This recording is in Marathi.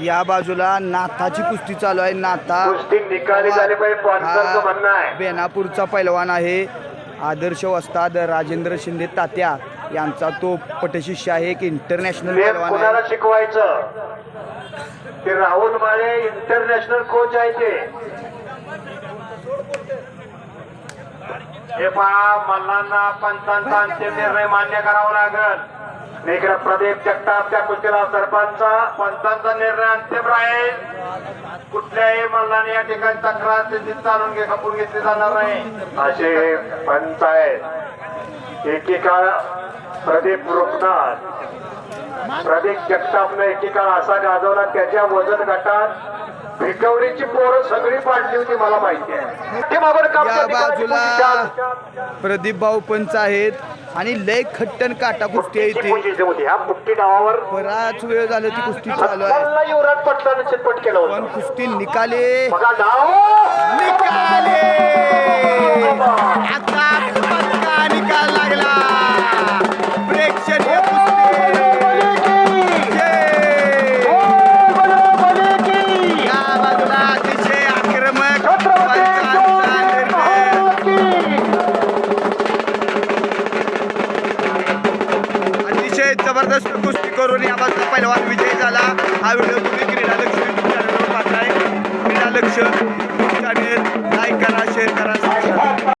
या बाजूला नाथाची कुस्ती चालू आहे. नाथा हा बेनापूरचा पैलवान आहे. आदर्श वस्ताद राजेंद्र शिंदे तात्या यांचा तो पटशिष्य आहे. एक इंटरनॅशनल पैलवान कुणाला शिकवायचं? ते राहुल माळे इंटरनॅशनल कोच आहे ते. हे पहा मल्लांना पंचांचा अंतिम निर्णय मान्य करावा लागल. इकडे प्रदीप जगताप त्या कुस्तीला सरपंच पंचांचा निर्णय अंतिम राहील. कुठल्याही मल्लाने या ठिकाणी तक्रार स्थितीत चालून घे खपून घेतली जाणार नाही. असे पंच आहेत. एकेकाळ प्रदीप रुपनाथ. प्रदीप जगतापनं एकेकाळ असा गाजवला. त्याच्या वजन गटात भिकवरीची पोरं सगळी पाडली होती मला माहिती आहे. ते बाजूला. प्रदीप भाऊ पंच आहेत आणि लय खट्टन काटा कुस्ती आहे होती. ह्या पुट्टी डावावर बराच वेळ झालं ती कुस्ती चालू आहे. युवराज पटलाने चितपट केलं पण कुस्ती निकाले. डाव जबरदस्त कुस्ती करून या बाजूला पहिलवान विजय झाला. हा व्हिडिओ तुम्ही क्रीडा लक्ष पाहताय. क्रीडा लक्ष चॅनेल लाईक करा शेअर करा.